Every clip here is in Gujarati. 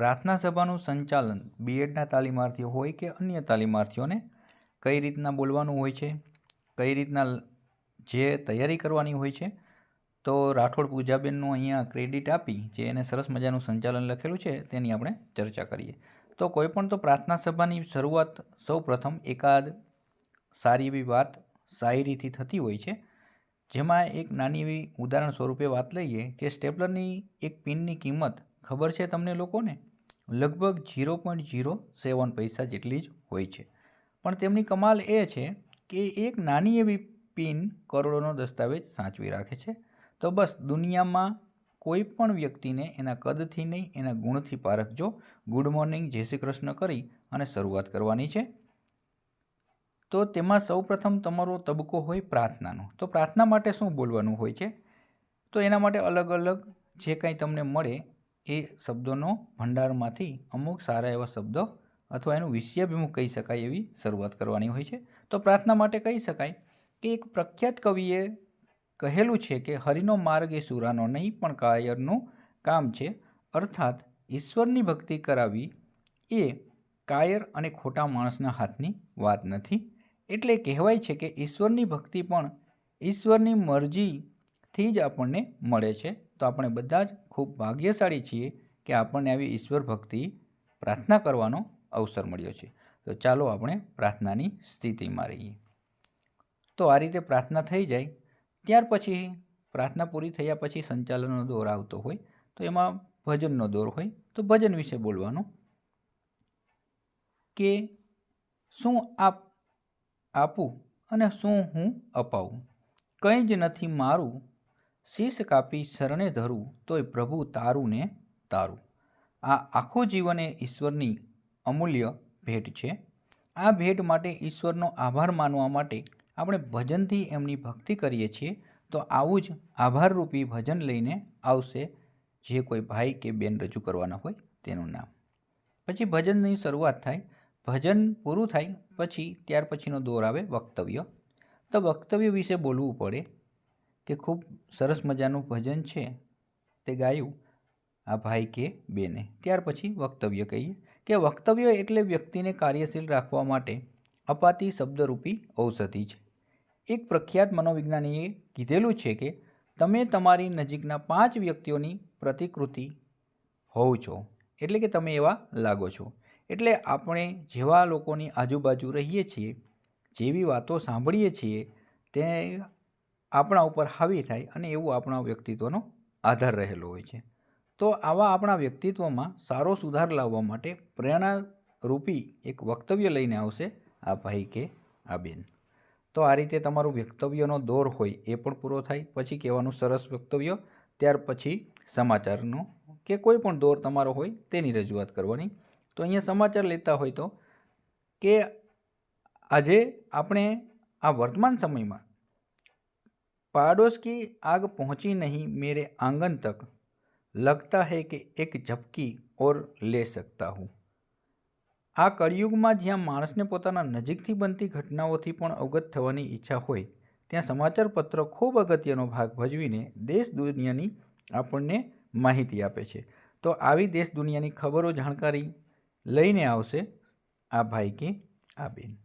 પ્રાર્થના સભાનું સંચાલન બીએડના તાલીમાર્થીઓ હોય કે અન્ય તાલીમાર્થીઓને કઈ રીતના બોલવાનું હોય છે? કઈ રીતના જે તૈયારી કરવાની હોય છે? તો રાઠોડ પૂજાબેનનું અહીંયા ક્રેડિટ આપી જે એને સરસ મજાનું સંચાલન લખેલું છે તેની આપણે ચર્ચા કરીએ. તો કોઈ પણ તો પ્રાર્થના સભાની શરૂઆત સૌ પ્રથમ એકાદ સારી એવી વાત શાયરીથી થતી હોય છે. જેમાં એક નાની એવી ઉદાહરણ સ્વરૂપે વાત લઈએ કે સ્ટેપલરની એક પિનની કિંમત ખબર છે તમને લોકોને? લગભગ ઝીરો પોઈન્ટ ઝીરો સેવન પૈસા જેટલી જ હોય છે. પણ તેમની કમાલ એ છે કે એક નાની એવી પિન કરોડોનો દસ્તાવેજ સાચવી રાખે છે. તો બસ, દુનિયામાં કોઈ પણ વ્યક્તિને એના કદથી નહીં, એના ગુણથી પારખજો ગુડ મોર્નિંગ, જય શ્રી કૃષ્ણ કરી અને શરૂઆત કરવાની છે. તો તેમાં સૌપ્રથમ તમારો તબક્કો હોય પ્રાર્થનાનો. તો પ્રાર્થના માટે શું બોલવાનું હોય છે? તો એના માટે અલગ અલગ જે કાંઈ તમને મળે એ શબ્દોનો ભંડારમાંથી અમુક સારા એવા શબ્દો અથવા એનું વિષયાભિમુખ કહી શકાય એવી શરૂઆત કરવાની હોય છે. તો પ્રાર્થના માટે કહી શકાય કે એક પ્રખ્યાત કવિએ કહેલું છે કે હરિનો માર્ગ એ સુરાનો નહીં, પણ કાયરનું કામ છે. અર્થાત, ઈશ્વરની ભક્તિ કરાવી એ કાયર અને ખોટા માણસના હાથની વાત નથી. એટલે કહેવાય છે કે ઈશ્વરની ભક્તિ પણ ઈશ્વરની મરજીથી જ આપણને મળે છે. તો આપણે બધા જ ખૂબ ભાગ્યશાળી છીએ કે આપણને આવી ઈશ્વર ભક્તિ પ્રાર્થના કરવાનો અવસર મળ્યો છે. તો ચાલો આપણે પ્રાર્થનાની સ્થિતિમાં રહીએ. તો આ રીતે પ્રાર્થના થઈ જાય. ત્યાર પછી પ્રાર્થના પૂરી થયા પછી સંચાલનનો દોર આવતો હોય, તો એમાં ભજનનો દોર હોય, તો ભજન વિશે બોલવાનું કે શું આપ, આપું અને શું હું અપાવું? કંઈ જ નથી મારું શીશ કાપી શરણે ધરું, તોય પ્રભુ તારું ને તારું. આ આખું જીવન એ ઈશ્વરની અમૂલ્ય ભેટ છે. આ ભેટ માટે ઈશ્વરનો આભાર માનવા માટે આપણે ભજનથી એમની ભક્તિ કરીએ છીએ, તો આવું જ આભારરૂપી ભજન લઈને આવશે જે કોઈ ભાઈ કે બેન રજૂ કરવાના હોય તેનું નામ. પછી ભજનની શરૂઆત થાય. ભજન પૂરું થાય પછી ત્યાર પછીનો દોર આવે વક્તવ્ય. તો વક્તવ્ય વિશે બોલવું પડે. કે ખૂબ સરસ મજાનું ભજન છે તે ગાયું આ ભાઈ કે બેને. ત્યાર પછી વક્તવ્ય કહીએ કે વક્તવ્ય એટલે વ્યક્તિને કાર્યશીલ રાખવા માટે અપાતી શબ્દરૂપી ઔષધિ છે. એક પ્રખ્યાત મનોવિજ્ઞાનીએ કીધેલું છે કે તમે તમારી નજીકના પાંચ વ્યક્તિઓની પ્રતિકૃતિ હોવ છો એટલે કે તમે એવા લાગો છો. એટલે આપણે જેવા લોકોની આજુબાજુ રહીએ છીએ, જેવી વાતો સાંભળીએ છીએ, તે આપણા ઉપર હાવી થાય અને એવું આપણા વ્યક્તિત્વનો આધાર રહેલો હોય છે. તો આવા આપણા વ્યક્તિત્વમાં સારો સુધાર લાવવા માટે પ્રેરણારૂપી એક વક્તવ્ય લઈને આવશે આ ભાઈ કે આ બેન. તો આ રીતે તમારું વક્તવ્યનો દોર હોય એ પણ પૂરો થાય, પછી કહેવાનું સરસ વક્તવ્ય, ત્યાર પછી સમાચારનો કે કોઈ પણ દોર તમારો હોય તેની રજૂઆત કરવાની. તો અહીંયા સમાચાર લેતા હોય તો કે આજે આપણે આ વર્તમાન સમયમાં પાડોશ की आग पहुंची नहीं मेरे आंगन तक लगता है कि એક ઝપકી ઓર લે सकता हूँ આ કળિયુગમાં જ્યાં માણસને પોતાના નજીકથી બનતી ઘટનાઓથી પણ અવગત થવાની ઈચ્છા હોય ત્યાં સમાચાર પત્ર ખૂબ અગત્યનો ભાગ ભજવીને દેશ દુનિયાની આપણને માહિતી આપે છે તો આવી દેશ દુનિયાની ખબરો જાણકારી લઈને આવશે આ ભાઈ કે આ બેન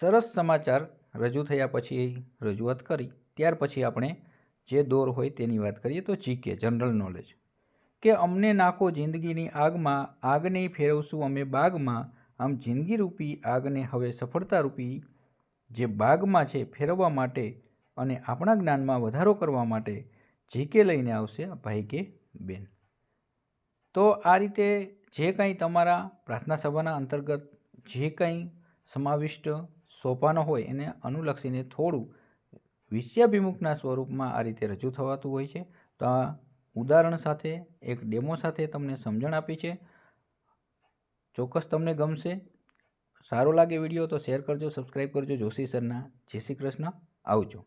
સરસ સમાચાર રજૂ થયા પછી રજૂઆત કરી ત્યાર પછી આપણે જે દોર હોય તેની વાત કરીએ તો જીકે, જનરલ નોલેજ. કે અમને નાખો જિંદગીની આગમાં, આગને ફેરવશું અમે બાગમાં, આમ જિંદગી રૂપી આગને હવે સફળતારૂપી જે બાગમાં છે ફેરવવા માટે અને આપણા જ્ઞાનમાં વધારો કરવા માટે જીકે લઈને આવશે ભાઈ કે બેન. તો આ રીતે જે કંઈ તમારા પ્રાર્થના સભાના અંતર્ગત જે કંઈ સમાવિષ્ટ સોંપાનો હોય એને અનુલક્ષીને થોડું વિષયાભિમુખના સ્વરૂપમાં આ રીતે રજૂ થવાતું હોય છે. તો આ ઉદાહરણ સાથે, એક ડેમો સાથે તમને સમજણ આપી છે. ચોક્કસ તમને ગમશે. સારો લાગે વીડિયો તો શેર કરજો સબસ્ક્રાઈબ કરજો. જોશી સરના. જય શ્રી કૃષ્ણ. આવજો.